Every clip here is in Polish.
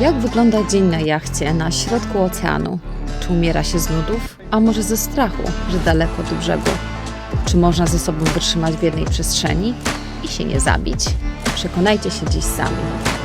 Jak wygląda dzień na jachcie na środku oceanu? Czy umiera się z nudów, a może ze strachu, że daleko do brzegu? Czy można ze sobą wytrzymać w jednej przestrzeni i się nie zabić? Przekonajcie się dziś sami.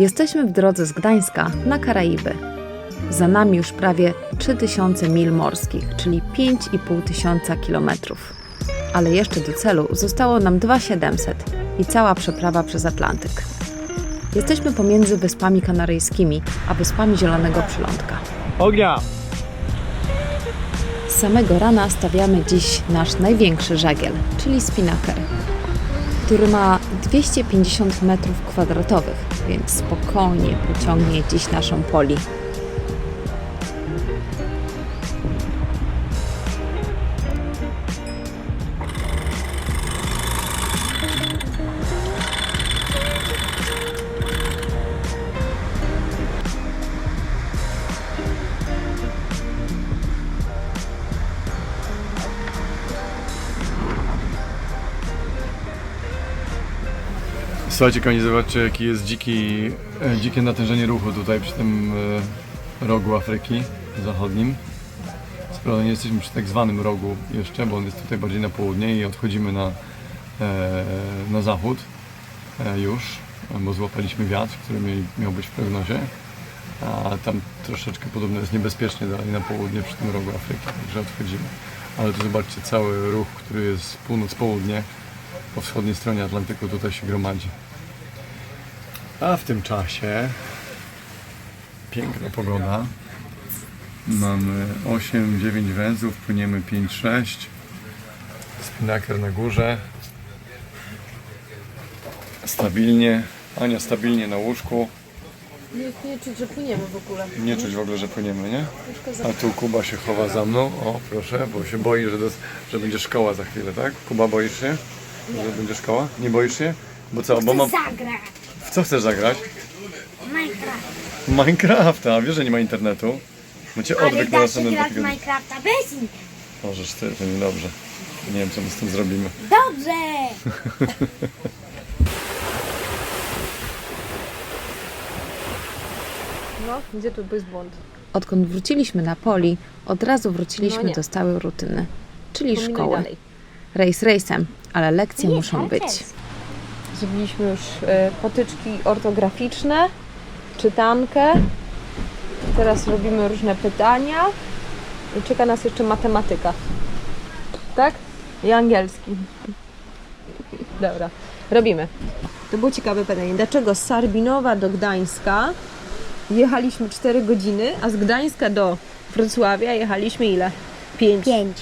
Jesteśmy w drodze z Gdańska na Karaiby. Za nami już prawie 3000 mil morskich, czyli 5,5 tysiąca kilometrów. Ale jeszcze do celu zostało nam 2700 i cała przeprawa przez Atlantyk. Jesteśmy pomiędzy Wyspami Kanaryjskimi a Wyspami Zielonego Przylądka. Ognia! Z samego rana stawiamy dziś nasz największy żagiel, czyli spinnaker, który ma 250 metrów kwadratowych, więc spokojnie pociągnie dziś naszą poli. Słuchajcie, kochani, zobaczcie jaki jest dziki, e, dzikie natężenie ruchu tutaj przy tym e, rogu Afryki zachodnim. Sprawda, nie jesteśmy przy tak zwanym rogu jeszcze, bo on jest tutaj bardziej na południe i odchodzimy na, e, na zachód już, bo złapaliśmy wiatr, który miał, miał być w prognozie. A tam troszeczkę podobno jest niebezpiecznie dalej na południe przy tym rogu Afryki, także odchodzimy. Ale tu zobaczcie cały ruch, który jest północ-południe po wschodniej stronie Atlantyku tutaj się gromadzi. A w tym czasie piękna pogoda. Mamy 8-9 węzłów, płyniemy 5-6. Spinaker na górze. Stabilnie. Ania stabilnie na łóżku. Nie, nie czuć, że płyniemy w ogóle. Nie czuć w ogóle, że płyniemy, nie? A tu Kuba się chowa za mną. O, proszę, bo się boi, że, dos- że będzie szkoła za chwilę, tak? Kuba, boisz się? Że będzie szkoła? Nie boisz się? Bo co, bo mam... Zagrać W co chcesz zagrać? Minecraft. Minecrafta, a wiesz, że nie ma internetu? Macie Ale odwyk na da się następnym grać w tygodniu. Minecrafta bez nich. Możesz ty, to niedobrze. Nie wiem, co my z tym zrobimy. Dobrze. No, gdzie tu jest błąd? Odkąd wróciliśmy na poli, od razu wróciliśmy No nie. do stałej rutyny, czyli Kombinuj szkoły. dalej. Rejs rejsem, ale lekcje Nie, muszą ale być. Zrobiliśmy już e, potyczki ortograficzne, czytankę. Teraz robimy różne pytania. I czeka nas jeszcze matematyka. Tak? I angielski. Dobra, robimy. To było ciekawe pytanie. Dlaczego z Sarbinowa do Gdańska jechaliśmy 4 godziny, a z Gdańska do Wrocławia jechaliśmy ile? 5. Pięć.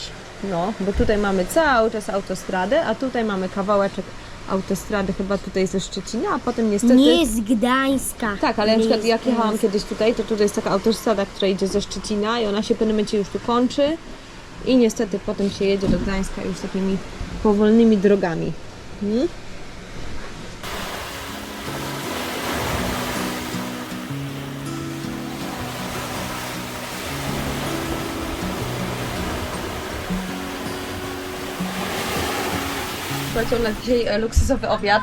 No, bo tutaj mamy cały czas autostradę, a tutaj mamy kawałeczek autostrady chyba tutaj ze Szczecina, a potem niestety... Nie z Gdańska. Tak, ale na przykład jak jechałam kiedyś tutaj, to tutaj jest taka autostrada, która idzie ze Szczecina i ona się w pewnym momencie już tu kończy i niestety potem się jedzie do Gdańska już takimi powolnymi drogami. Hmm? U nas dzisiaj e, luksusowy obiad.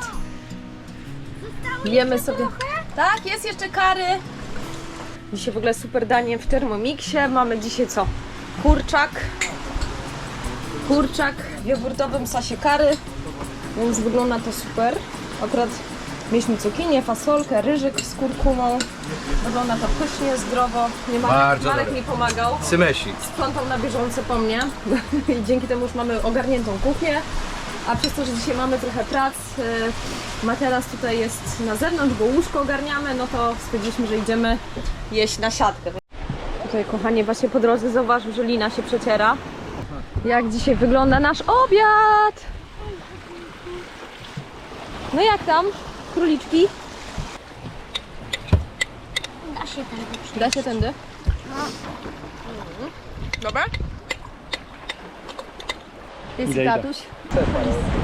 Jemy sobie... Tak, jest jeszcze kary. Dzisiaj w ogóle super danie w Thermomixie. Mamy dzisiaj co? Kurczak. Kurczak w jogurtowym sosie kary. Więc wygląda to super. Akurat mieliśmy cukinię, fasolkę, ryżyk z kurkumą. Wygląda to pysznie, zdrowo. Nie Marek, Bardzo Marek dobre. mi pomagał. Symesi. Sprzątał na bieżąco po mnie. I dzięki temu już mamy ogarniętą kuchnię. A przez to, że dzisiaj mamy trochę prac, y, materac tutaj jest na zewnątrz, bo łóżko ogarniamy, no to stwierdziliśmy, że idziemy jeść na siatkę. Tutaj, kochanie, właśnie po drodze zauważył, że lina się przeciera. Jak dzisiaj wygląda nasz obiad? No jak tam, króliczki? Da się wyjść. Da się tędy? Dobra? Jest Idę, idę. tatuś.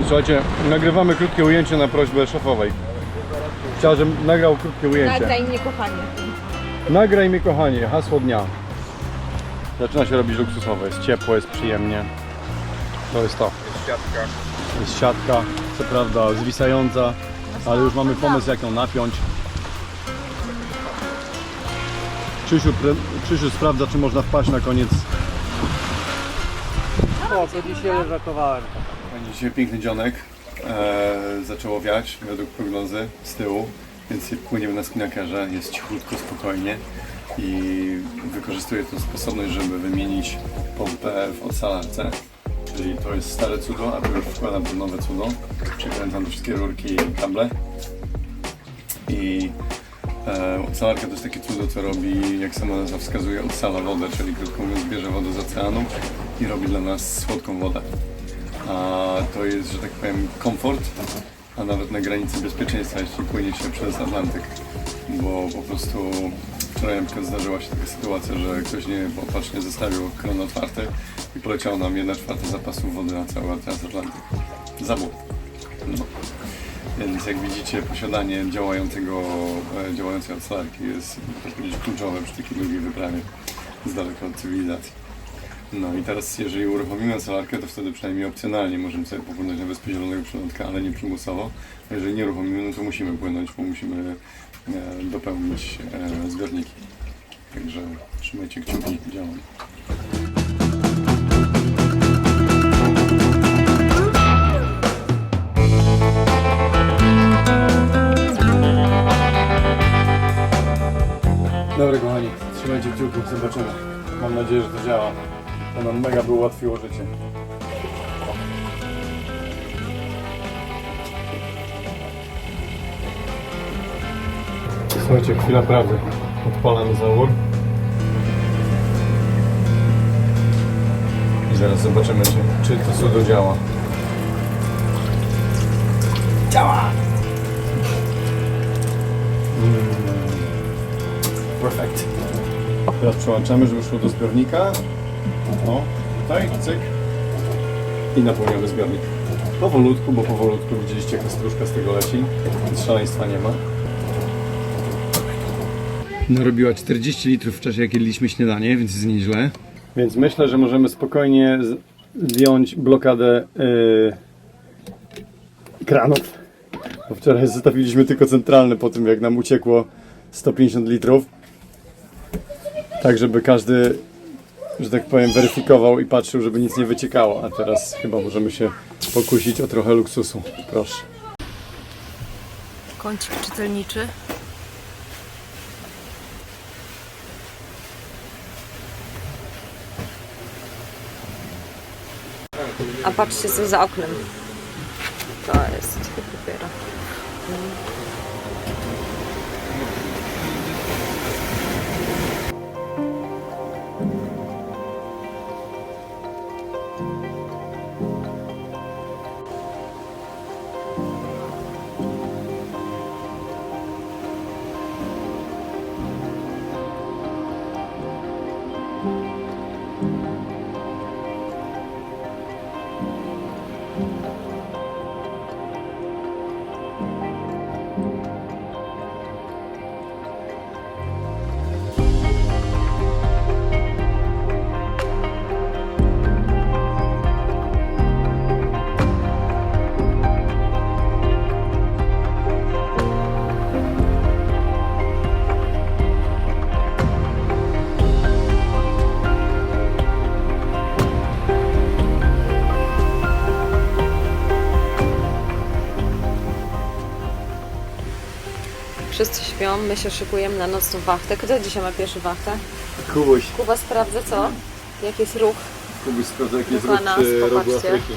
Słuchajcie, nagrywamy krótkie ujęcie na prośbę szefowej. Chciała, żebym nagrał krótkie ujęcie. Nagraj mnie, kochanie. Nagraj mnie kochanie, hasło dnia. Zaczyna się robić luksusowo, jest ciepło, jest przyjemnie. To jest to. Jest siatka. Jest siatka, co prawda zwisająca, ale już mamy pomysł jak ją napiąć. Krzysiu, Krzysiu sprawdza czy można wpaść na koniec. Co dzisiaj leżakowałem. Dzisiaj piękny dzionek. E, zaczęło wiać według prognozy z tyłu, więc płyniemy na spinakerze, jest cichutko, spokojnie i wykorzystuję tę sposobność, żeby wymienić pompę w odsalarce. Czyli to jest stare cudo, a tu już wkładam to nowe cudo. Przekręcam wszystkie rurki i kable. I e, to jest takie cudo, co robi, jak sama nazwa wskazuje, odsala wodę, czyli krótko mówiąc bierze wodę z oceanu i robi dla nas słodką wodę a to jest, że tak powiem, komfort, a nawet na granicy bezpieczeństwa, jeśli płynie się przez Atlantyk. Bo po prostu wczoraj na przykład zdarzyła się taka sytuacja, że ktoś nieopatrznie zostawił kran otwarty i poleciało nam 1 czwarta zapasu wody na cały transatlantyk. Zabór. No. Więc jak widzicie, posiadanie działającego, e, działającej odsalarki jest, tak powiedzieć, kluczowe przy takiej długiej wyprawie z daleka od cywilizacji. No i teraz jeżeli uruchomimy solarkę, to wtedy przynajmniej opcjonalnie możemy sobie popłynąć na Wyspę Zielonego Przylądka, ale nie przymusowo. A jeżeli nie uruchomimy, no to musimy płynąć, bo musimy e, dopełnić e, zbiorniki. Także trzymajcie kciuki, działamy. Dobra kochani, trzymajcie kciuki, zobaczymy. Mam nadzieję, że to działa. To nam mega by ułatwiło życie. Słuchajcie, chwila prawdy. Odpalam zawór. I zaraz zobaczymy, czy, czy to cudo działa. Działa! Perfekt. Teraz przełączamy, żeby szło do zbiornika. O, tutaj, cyk. I napełniamy zbiornik. Powolutku, bo powolutku widzieliście jaka stróżka z tego leci, więc szaleństwa nie ma. Narobiła 40 litrów w czasie jak jedliśmy śniadanie, więc jest nieźle. Więc myślę, że możemy spokojnie zdjąć blokadę yy, kranów. Bo wczoraj zostawiliśmy tylko centralne po tym jak nam uciekło 150 litrów. Tak, żeby każdy że tak powiem, weryfikował i patrzył, żeby nic nie wyciekało. A teraz chyba możemy się pokusić o trochę luksusu. Proszę. Kącik czytelniczy. A patrzcie co za oknem. To jest dopiero. Wszyscy śpią, my się szykujemy na nocną wachtę. Kto dzisiaj ma pierwszy wachtę? Kubuś, Kuba sprawdza co? Jaki jest ruch? Kubuś sprawdza jaki jest Ruch przy rogu popatrzcie. Afryki.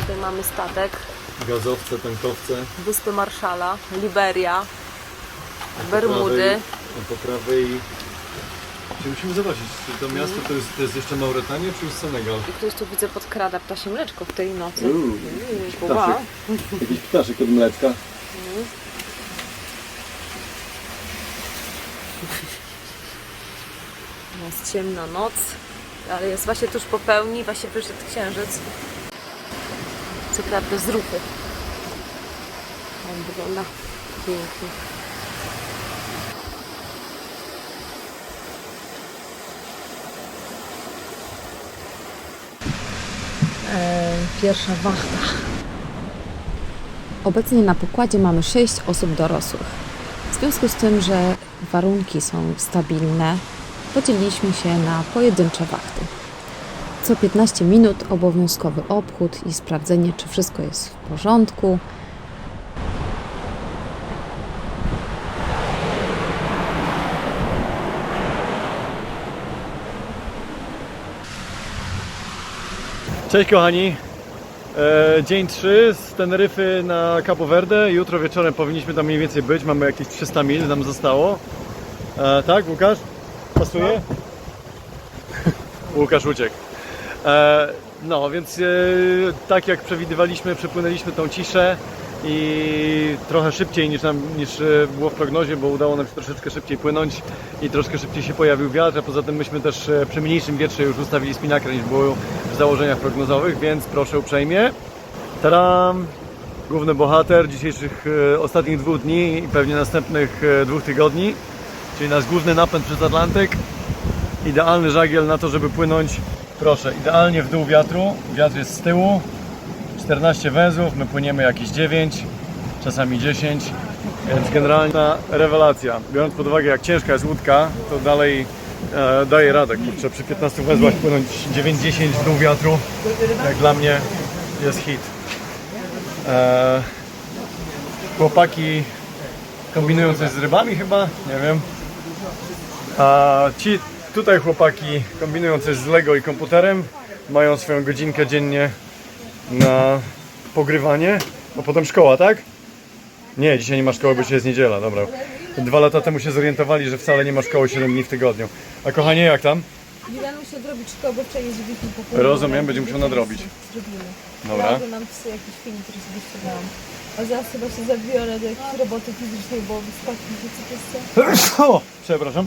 Tutaj mamy statek. Gazowce, tankowce. Wyspy Marszala, Liberia, Bermudy. Po prawej... Czy musimy zobaczyć, czy to miasto to jest, to jest jeszcze Mauretania, czy już Senegal? I ktoś tu widzę podkrada ptasie mleczko w tej nocy. Uuu, ptaszek. Kuba. Jakiś ptaszek od mleczka. Jest ciemna noc, ale jest właśnie tuż po pełni, właśnie wyszedł księżyc. Co prawda z rupy. Tak wygląda. Dzięki. E, pierwsza wachta. Obecnie na pokładzie mamy 6 osób dorosłych. W związku z tym, że warunki są stabilne, podzieliliśmy się na pojedyncze wachty. Co 15 minut obowiązkowy obchód i sprawdzenie, czy wszystko jest w porządku. Cześć kochani. E, dzień 3 z Teneryfy na Cabo Verde. Jutro wieczorem powinniśmy tam mniej więcej być. Mamy jakieś 300 mil nam zostało. E, tak, Łukasz? Pasuje? Łukasz uciekł. E, no, więc e, tak jak przewidywaliśmy, przepłynęliśmy tą ciszę i trochę szybciej niż, nam, niż e, było w prognozie, bo udało nam się troszeczkę szybciej płynąć i troszkę szybciej się pojawił wiatr, a poza tym myśmy też e, przy mniejszym wietrze już ustawili spinakrę niż było w założeniach prognozowych, więc proszę uprzejmie. Taram! Główny bohater dzisiejszych e, ostatnich dwóch dni i pewnie następnych dwóch tygodni, czyli nasz główny napęd przez Atlantyk. Idealny żagiel na to, żeby płynąć, proszę, idealnie w dół wiatru. Wiatr jest z tyłu, 14 węzłów, my płyniemy jakieś 9, czasami 10, więc generalna rewelacja. Biorąc pod uwagę jak ciężka jest łódka, to dalej e, daje radę. Kurczę, przy 15 węzłach płynąć 9-10 w dół wiatru, jak dla mnie jest hit. E, chłopaki kombinują coś z rybami chyba, nie wiem. A ci tutaj chłopaki kombinują coś z Lego i komputerem, mają swoją godzinkę dziennie na pogrywanie, bo potem szkoła, tak? Nie, dzisiaj nie ma szkoły, bo dzisiaj jest niedziela, dobra. Dwa lata temu się zorientowali, że wcale nie ma szkoły 7 dni w tygodniu. A kochanie, jak tam? Milan musi odrobić szkołę, bo wczoraj zrobiliśmy po południu. Rozumiem, będzie musiał nadrobić. Zrobimy. Dobra. Bardzo nam psy jakiś film, który sobie ściągałam. A zaraz chyba się zabiorę do jakiejś roboty fizycznej, bo wyskoczy mi się co to O, przepraszam.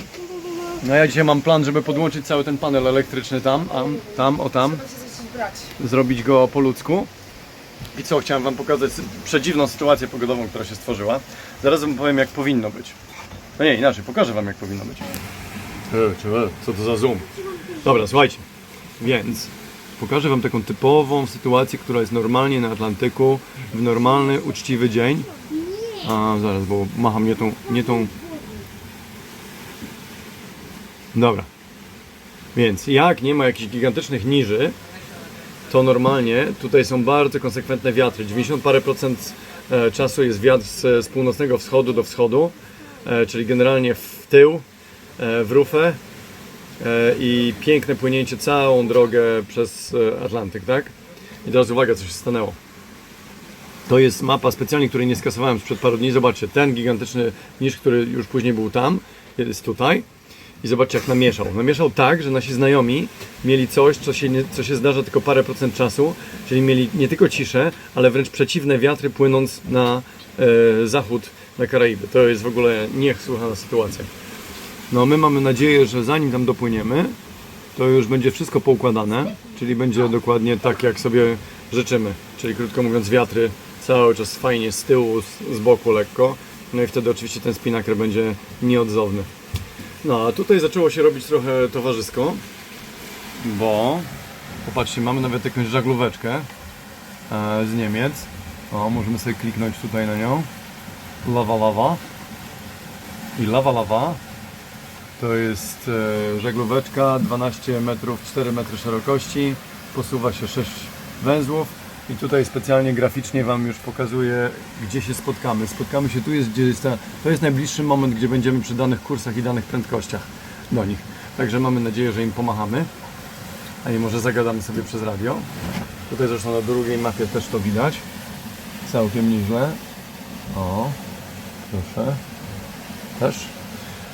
No ja dzisiaj mam plan, żeby podłączyć cały ten panel elektryczny tam, a, tam, o tam. Zrobić go po ludzku. I co, chciałem wam pokazać przedziwną sytuację pogodową, która się stworzyła. Zaraz wam powiem, jak powinno być. No nie, inaczej, pokażę wam, jak powinno być. E, Co to za zoom? Dobra, słuchajcie. Więc pokażę wam taką typową sytuację, która jest normalnie na Atlantyku, w normalny, uczciwy dzień. A, zaraz, bo macham nie tą, nie tą Dobra. Więc jak nie ma jakichś gigantycznych niży, to normalnie tutaj są bardzo konsekwentne wiatry. 90 parę procent e, czasu jest wiatr z, z północnego wschodu do wschodu, e, czyli generalnie w tył, e, w rufę i piękne płynięcie całą drogę przez Atlantyk, tak? I teraz uwaga, co się stanęło. To jest mapa specjalnie, której nie skasowałem sprzed paru dni. Zobaczcie, ten gigantyczny niż, który już później był tam, jest tutaj. I zobaczcie, jak namieszał. Namieszał tak, że nasi znajomi mieli coś, co się, nie, co się zdarza tylko parę procent czasu, czyli mieli nie tylko ciszę, ale wręcz przeciwne wiatry płynąc na e, zachód, na Karaiby. To jest w ogóle niesłychana sytuacja. No my mamy nadzieję, że zanim tam dopłyniemy, to już będzie wszystko poukładane, czyli będzie dokładnie tak, jak sobie życzymy. Czyli krótko mówiąc, wiatry cały czas fajnie z tyłu, z, z boku lekko. No i wtedy oczywiście ten spinaker będzie nieodzowny. No a tutaj zaczęło się robić trochę towarzysko, bo popatrzcie, mamy nawet jakąś żaglóweczkę e, z Niemiec. O, możemy sobie kliknąć tutaj na nią. Lawa, lawa. I lawa, lawa. To jest e, żaglóweczka, 12 metrów, 4 metry szerokości, posuwa się 6 węzłów i tutaj specjalnie graficznie Wam już pokazuję, gdzie się spotkamy. Spotkamy się tu, jest, gdzie jest ta, to jest najbliższy moment, gdzie będziemy przy danych kursach i danych prędkościach do nich. Także mamy nadzieję, że im pomachamy, a nie może zagadamy sobie przez radio. Tutaj zresztą na drugiej mapie też to widać. Całkiem nieźle. O, proszę. Też.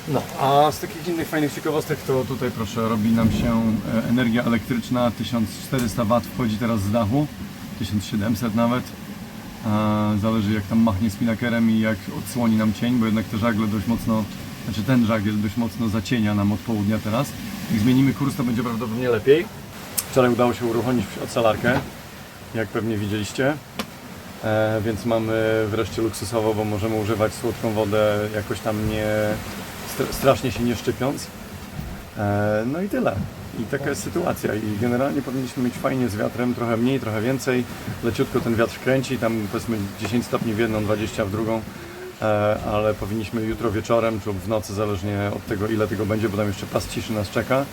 No, a z takich innych fajnych ciekawostek to tutaj proszę, robi nam się e, energia elektryczna, 1400 W wchodzi teraz z dachu, 1700 nawet. E, Zależy jak tam machnie spinakerem i jak odsłoni nam cień, bo jednak te żagle dość mocno, znaczy ten żagiel dość mocno zacienia nam od południa teraz. Jak zmienimy kurs to będzie prawdopodobnie lepiej. Wczoraj udało się uruchomić odsalarkę, jak pewnie widzieliście. e, więc mamy wreszcie luksusowo, bo możemy używać słodką wodę jakoś tam nie str- strasznie się nie szczypiąc. E, no i tyle. I taka jest sytuacja. I generalnie powinniśmy mieć fajnie z wiatrem, trochę mniej, trochę więcej. Leciutko ten wiatr kręci, tam powiedzmy 10 stopni w jedną, 20 w drugą. E, ale powinniśmy jutro wieczorem lub w nocy, zależnie od tego ile tego będzie, bo tam jeszcze pas ciszy nas czeka,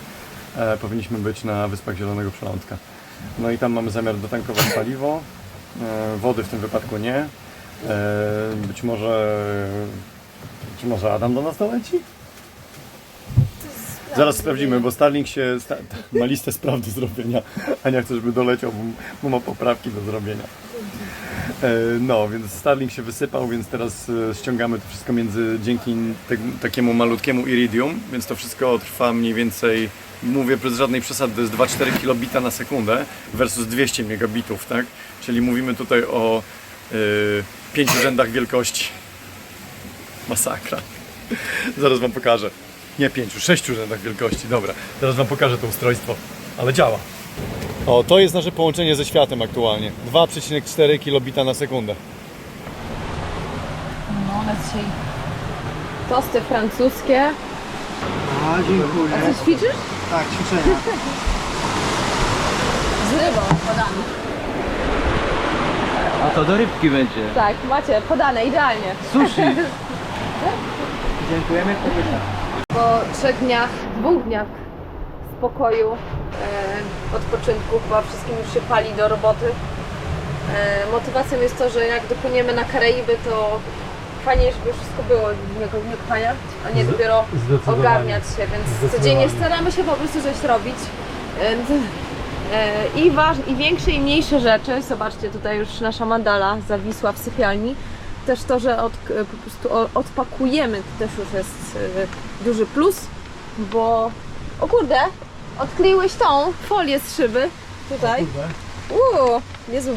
e, powinniśmy być na Wyspach Zielonego Przylądka. No i tam mamy zamiar dotankować paliwo, e, wody w tym wypadku nie. Być może, być może Adam do nas doleci? Zaraz sprawdzimy, bo Starlink się sta, ma listę spraw do zrobienia. Ania chce, żeby doleciał, bo, ma poprawki do zrobienia. E, No, więc Starlink się wysypał, więc teraz e, ściągamy to wszystko między dzięki takiemu malutkiemu Iridium, więc to wszystko trwa mniej więcej, mówię bez żadnej przesady, to jest 2,4 kilobita na sekundę versus 200 megabitów, tak? Czyli mówimy tutaj o y, pięciu rzędach wielkości. Masakra. Zaraz wam pokażę. Nie pięciu, sześciu rzędach wielkości. Dobra, teraz wam pokażę to ustrojstwo. Ale działa. O, to jest nasze połączenie ze światem aktualnie. 2,4 kilobita na sekundę. No, na dzisiaj tosty francuskie. A, dziękuję. A coś ćwiczysz? Tak, ćwiczenia. Z rybą podane. A to do rybki będzie. Tak, macie podane idealnie. Sushi. Dziękujemy, kobieta. Po trzech dniach, dwóch dniach spokoju, e, odpoczynku, chyba wszystkim już się pali do roboty. E, motywacją jest to, że jak dopłyniemy na Karaiby, to fajnie, żeby wszystko było w miarę kochania, a nie dopiero ogarniać się, więc codziennie staramy się po prostu coś robić. E, I, waż, I większe i mniejsze rzeczy, zobaczcie tutaj już nasza mandala zawisła w sypialni. Też to, że od, po prostu odpakujemy, to też już jest e, duży plus, bo o kurde, odkleiłeś tą folię z szyby tutaj. Uuu, Jezu,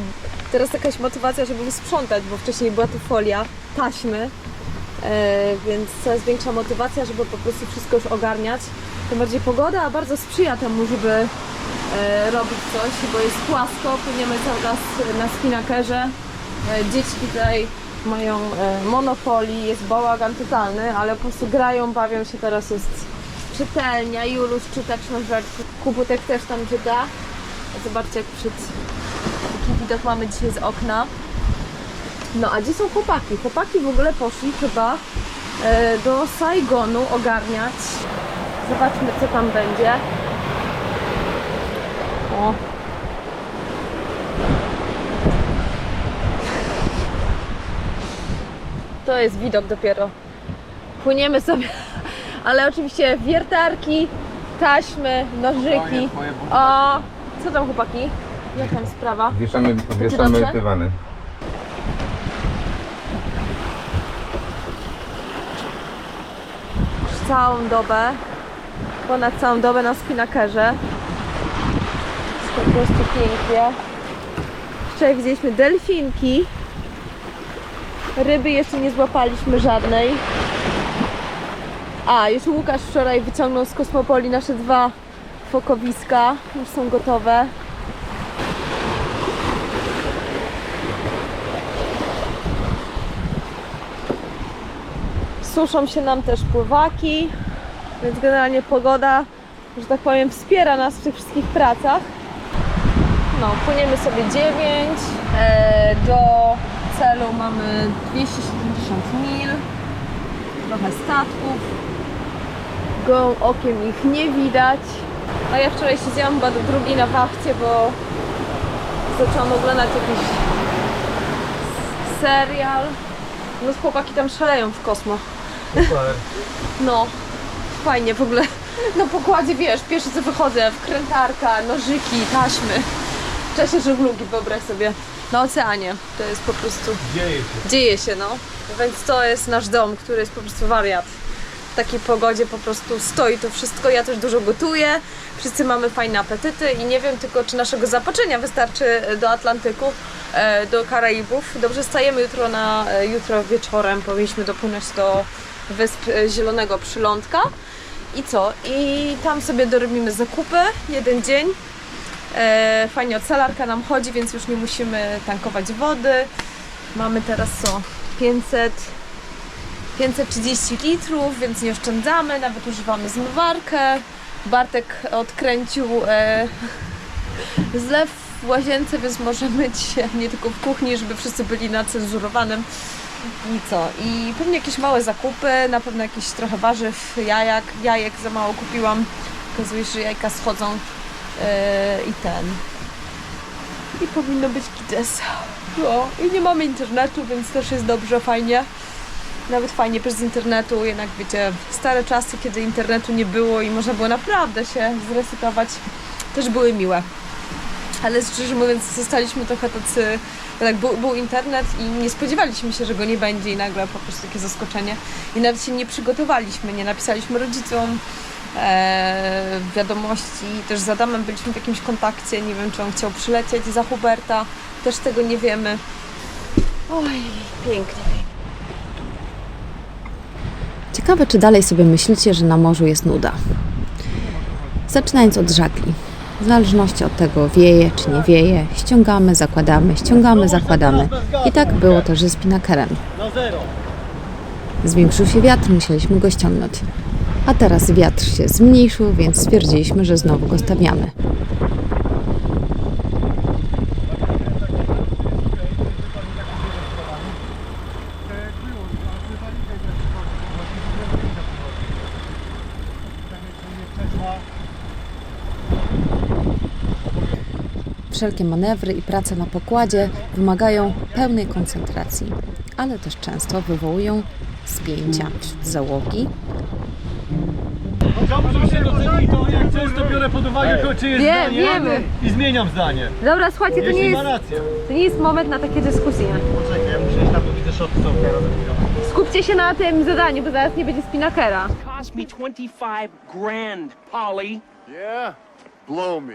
teraz jakaś motywacja, żeby sprzątać, bo wcześniej była tu folia, taśmy, e, więc coraz większa motywacja, żeby po prostu wszystko już ogarniać. Tym bardziej pogoda bardzo sprzyja temu, żeby e, robić coś, bo jest płasko, płyniemy cały czas na spinakerze. E, dzieci tutaj mają e, jest bałagan totalny, ale po prostu grają, bawią się, teraz jest czytelnia, Juluś czyta książeczkę, Kubutek też tam czyta. Zobaczcie, jak przed jaki widok mamy dzisiaj z okna. No a gdzie są chłopaki? Chłopaki w ogóle poszli chyba e, do Saigonu ogarniać. Zobaczmy co tam będzie. O. To jest widok dopiero. Płyniemy sobie, ale oczywiście wiertarki, taśmy, nożyki. O, co tam chłopaki? Jak tam sprawa? Wieszamy, dobrze? wieszamy dywany. Już całą dobę, ponad całą dobę na spinakerze. Jest po prostu pięknie. Wczoraj widzieliśmy delfinki. Ryby jeszcze nie złapaliśmy żadnej. A, już Łukasz wczoraj wyciągnął z Kosmopoli nasze dwa fokowiska. Już są gotowe. Suszą się nam też pływaki, więc generalnie pogoda, że tak powiem, wspiera nas w tych wszystkich pracach. No, płyniemy sobie 9. E, do celu mamy 270 mil. Trochę statków. Gołym okiem ich nie widać. A ja wczoraj siedziałam chyba do drugiej na wachcie, bo zaczęłam oglądać jakiś serial. No chłopaki tam szaleją w kosmo. Super. No, fajnie w ogóle. Na pokładzie, wiesz, pierwsze co wychodzę, wkrętarka, nożyki, taśmy. W czasie żeglugi, wyobraź sobie, na oceanie. To jest po prostu... Dzieje się. Dzieje się, no. Więc to jest nasz dom, który jest po prostu wariat. W takiej pogodzie po prostu stoi to wszystko. Ja też dużo gotuję. Wszyscy mamy fajne apetyty i nie wiem tylko, czy naszego zapaczenia wystarczy do Atlantyku, e, do Karaibów. Dobrze, stajemy jutro na e, jutro wieczorem. Powinniśmy dopłynąć do Wysp e, Zielonego Przylądka. I co? I tam sobie dorobimy zakupy, jeden dzień. E, fajnie, ocelarka nam chodzi, więc już nie musimy tankować wody. Mamy teraz co? 500, 530 litrów, więc nie oszczędzamy, nawet używamy zmywarkę. Bartek odkręcił e, zlew w łazience, więc może myć się nie tylko w kuchni, żeby wszyscy byli na cenzurowanym. I co? I pewnie jakieś małe zakupy, na pewno jakieś trochę warzyw, jajek, jajek za mało kupiłam. Okazuje się, że jajka schodzą i ten. I powinno być gites. No, i nie mamy internetu, więc też jest dobrze, fajnie. Nawet fajnie bez internetu, jednak wiecie, stare czasy, kiedy internetu nie było i można było naprawdę się zresetować, też były miłe. Ale szczerze mówiąc, zostaliśmy trochę tacy, tak był, był internet i nie spodziewaliśmy się, że go nie będzie i nagle po prostu takie zaskoczenie. I nawet się nie przygotowaliśmy, nie napisaliśmy rodzicom e, wiadomości. Też z Adamem byliśmy w jakimś kontakcie, nie wiem czy on chciał przylecieć za Huberta, też tego nie wiemy. Oj, pięknie. Ciekawe, czy dalej sobie myślicie, że na morzu jest nuda. Zaczynając od żagli. W zależności od tego wieje czy nie wieje, ściągamy, zakładamy, ściągamy, zakładamy. I tak było też ze spinakerem. Na zero. Zwiększył się wiatr, musieliśmy go ściągnąć. A teraz wiatr się zmniejszył, więc stwierdziliśmy, że znowu go stawiamy. Wszelkie manewry i prace na pokładzie wymagają pełnej koncentracji, ale też często wywołują spięcia wśród załogi Chciałbym, żebyście docenili to, jak często biorę pod uwagę czyjeś Wie- zdanie wiemy. i zmieniam zdanie. Dobra, słuchajcie, to nie, Jeśli jest, ma rację. to nie jest moment na takie dyskusje. Poczekaj, ja muszę iść tam, bo widzę są teraz. Skupcie się na tym zadaniu, bo zaraz nie będzie spinakera. cost me 25 grand, Polly. Yeah? Blow me.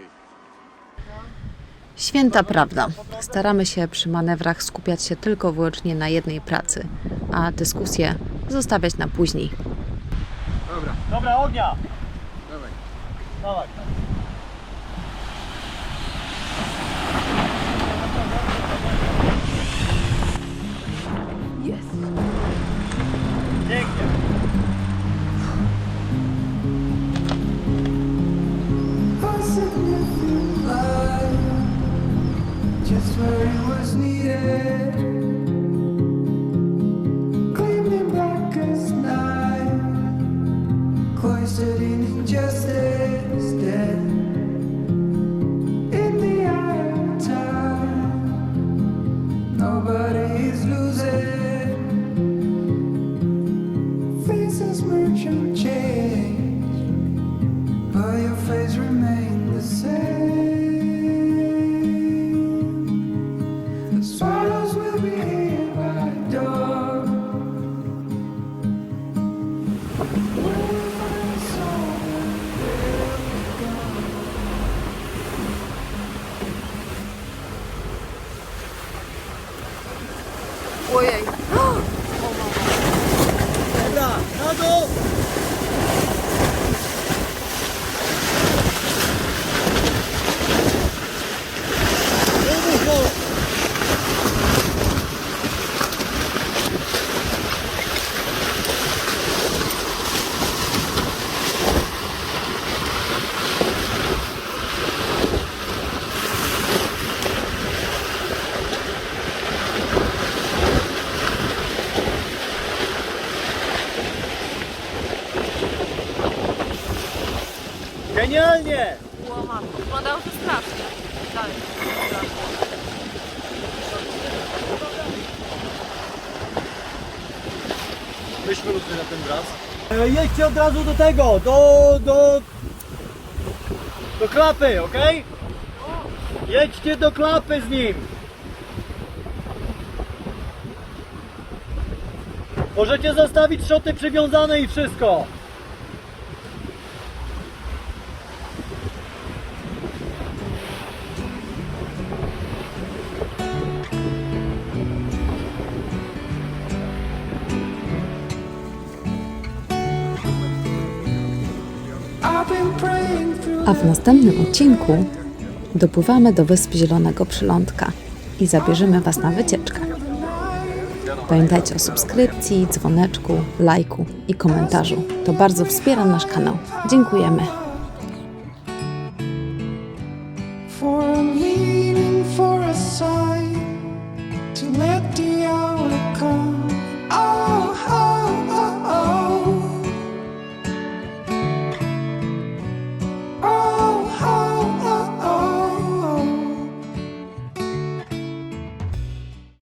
Święta prawda. Staramy się przy manewrach skupiać się tylko wyłącznie na jednej pracy, a dyskusje zostawiać na później. Dobra, ognia! Dawaj. Jest. Pięknie. just where it was needed. city. Genialnie! Wyglądało to strasznie. Dalej. Weźmy na ten raz. E, jedźcie od razu do tego, do, do, do klapy, ok? Jedźcie do klapy z nim. Możecie zostawić szoty przywiązane i wszystko. A w następnym odcinku dopływamy do Wysp Zielonego Przylądka i zabierzemy Was na wycieczkę. Pamiętajcie o subskrypcji, dzwoneczku, lajku i komentarzu. To bardzo wspiera nasz kanał. Dziękujemy.